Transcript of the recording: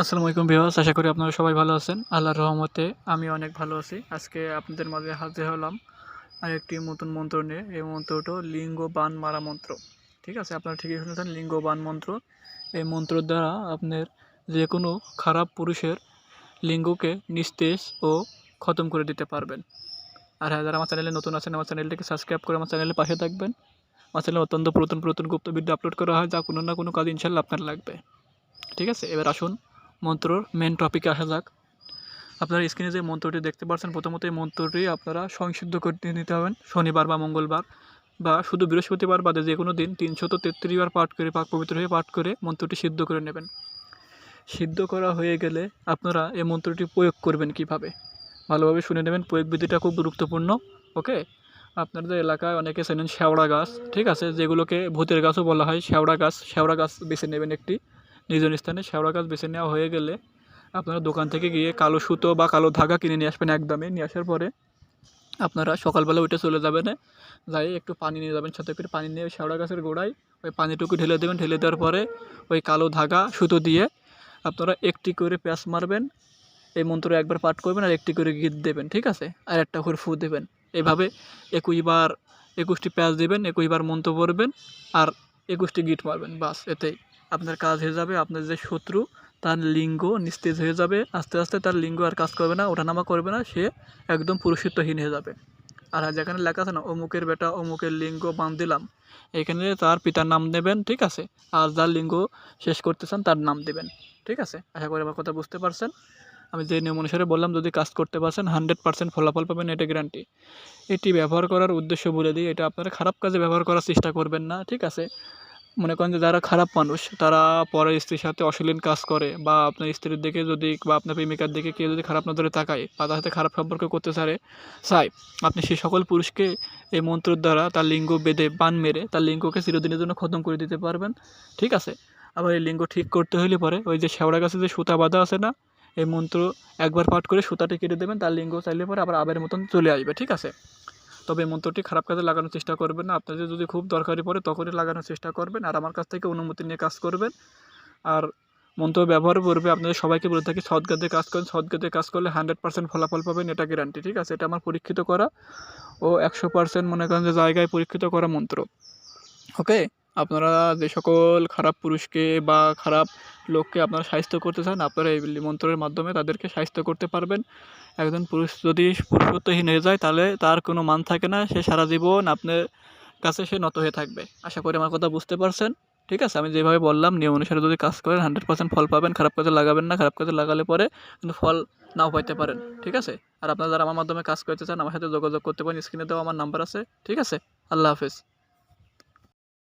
আসসালামু আলাইকুম বিহাস আশা করি আপনারা সবাই ভালো আছেন। আল্লাহর রহমতে আমি অনেক ভালো আছি। আজকে আপনাদের মাঝে হাজির হলাম আরেকটি নতুন মন্ত্র নিয়ে। এই মন্ত্রটা লিঙ্গ বান মারা মন্ত্র। ঠিক আছে? আপনারা ঠিকই শুনেছেন লিঙ্গ বান মন্ত্র। এই মন্ত্র দ্বারা আপনার যে কোনো খারাপ পুরুষের লিঙ্গকে নিস্তেজ ও খতম করে দিতে পারবেন। আর হ্যাঁ যারা আমার চ্যানেলে নতুন আছেন, আমার চ্যানেলটিকে সাবস্ক্রাইব করে আমার চ্যানেলের পাশে থাকবেন। আমার চ্যানেলে অত্যন্ত পুরাতন পুরাতন গুপ্ত ভিডিও আপলোড করা হয়, যা কোনো না কোনো কাজ ইনশাল্লাহ আপনার লাগবে। ঠিক আছে? এবার আসুন মন্ত্রর মেন টপিকে আসা যাক। আপনারা স্ক্রিনে যে মন্ত্রটি দেখতে পাচ্ছেন, প্রথমত এই মন্ত্রটি আপনারা সংসিদ্ধ করতে নিতে হবেন। শনিবার বা মঙ্গলবার বা শুধু বৃহস্পতিবার বাদে যে কোনো দিন তিনশত তেত্রিশ বার পাঠ করে, পাক পবিত্র হয়ে পাঠ করে মন্ত্রটি সিদ্ধ করে নেবেন। সিদ্ধ করা হয়ে গেলে আপনারা এই মন্ত্রটি প্রয়োগ করবেন কীভাবে? ভালোভাবে শুনে নেবেন, প্রয়োগ বিধিটা খুব গুরুত্বপূর্ণ ওকে আপনাদের এলাকায় অনেকে চেনেন শেওড়া গাছ, ঠিক আছে? যেগুলোকে ভূতের গাছও বলা হয়, শেওড়া গাছ। শেওড়া গাছ বেছে নেবেন একটি। নিজ স্থানে শেওড়া গাছ বেছে নেওয়া হয়ে গেলে আপনারা দোকান থেকে গিয়ে কালো সুতো বা কালো ধাগা কিনে নিয়ে আসবেন একদমে নিয়ে আসার পরে আপনারা সকালবেলা উঠে চলে যাবেন, যাই একটু পানি নিয়ে যাবেন, সাথে করে পানি নিয়ে শেওড়া গাছের গোড়ায় ওই পানিটুকু ঢেলে দেবেন, ঢেলে দেওয়ার পরে ওই কালো ধাগা সুতো দিয়ে আপনারা একটি করে প্যাঁচ মারবেন, এই মন্ত্র একবার পাঠ করবেন আর একটি করে গীত দেবেন, ঠিক আছে? আর একটা করে ফু দেবেন। এভাবে একুশবার একুশটি প্যাঁচ দেবেন একুশবার মন্ত্র পড়বেন আর একুশটি গিট মারবেন, বাস এতেই। আপনার কাজ হয়ে যাবে, আপনার যে শত্রু, তার লিঙ্গ নিস্তেজ হয়ে যাবে, আস্তে আস্তে তার লিঙ্গ আর কাজ করবে না, ওঠানামা করবে না, সে একদম পুরুষত্বহীন হয়ে যাবে। আর যেখানে লেখা আছে না, অমুকের বেটা, অমুকের লিঙ্গ বান দিলাম। এখানে তার পিতার নাম দেবেন ঠিক আছে? আর যার লিঙ্গ শেষ করতে চান, তার নাম দেবেন, ঠিক আছে? আশা করি আমার কথা বুঝতে পারছেন। আমি যে নিয়ম অনুসারে বললাম, যদি কাজ করতে পারছেন, হান্ড্রেড পার্সেন্ট ফলাফল পাবেন এটা গ্যারান্টি এটি ব্যবহার করার উদ্দেশ্য বলে দিই, এটা আপনারা খারাপ কাজে ব্যবহার করার চেষ্টা করবেন না, ঠিক আছে? মনে করেন যে যারা খারাপ মানুষ, তারা পরের স্ত্রীর সাথে অশ্লীল কাজ করে বা আপনার স্ত্রীর দিকে যদি বা আপনার প্রেমিকার দিকে কেউ যদি খারাপ নজরে তাকায় বা তার সাথে খারাপ সম্পর্ক করতে চারে চায়, আপনি সেই সকল পুরুষকে এই মন্ত্রের দ্বারা তার লিঙ্গ বেঁধে বান মেরে তার লিঙ্গকে চিরদিনের জন্য খতম করে দিতে পারবেন। ঠিক আছে? আবার এই লিঙ্গ ঠিক করতে হলে পরে ওই যে শেওড়া গাছে যে সুতা বাঁধা আছে না, এই মন্ত্র একবার পাঠ করে সুতাটি কেটে দেবেন, তার লিঙ্গ চাইলে পরে আবার আবের মতন চলে আসবে। ঠিক আছে? তবে এই মন্ত্রটি খারাপ কাজে লাগানোর চেষ্টা করবেন না। আপনাদের যদি খুব দরকারি পড়ে তখনই লাগানোর চেষ্টা করবেন আর আমার কাছ থেকে অনুমতি নিয়ে কাজ করবেন। আর মন্ত্র ব্যবহার করবে আপনাদের সবাইকে বলে থাকি সৎগাতে কাজ করেন। সৎগাতে কাজ করলে হান্ড্রেড পার্সেন্ট ফলাফল পাবেন, এটা গ্যারান্টি ঠিক আছে? এটা আমার পরীক্ষিত করা। ও একশো পার্সেন্ট মনে করেন যে জায়গায় পরীক্ষিত করা মন্ত্র। ওকে আপনারা যে সকল খারাপ পুরুষকে বা খারাপ লোককে আপনারা সাহিত্য করতে চান, আপনারা এই মন্ত্রের মাধ্যমে তাদেরকে সাহিত্য করতে পারবেন। একজন পুরুষ যদি পুরুষত্বহীন হয়ে যায়, তাহলে তার কোনো মান থাকে না, সে সারা জীবন আপনার কাছে সে নত হয়ে থাকবে। আশা করি আমার কথা বুঝতে পারছেন। ঠিক আছে? আমি যেভাবে বললাম, নিয়ম অনুসারে যদি কাজ করেন, হান্ড্রেড পার্সেন্ট ফল পাবেন, খারাপ কাজে লাগাবেন না, খারাপ কাজে লাগালে পরে কিন্তু ফল নাও পাইতে পারেন। ঠিক আছে? আর আপনারা যারা আমার মাধ্যমে কাজ করতে চান, আমার সাথে যোগাযোগ করতে পারেন, স্ক্রিনে দেওয়া আমার নাম্বার আছে। ঠিক আছে? আল্লাহ হাফেজ।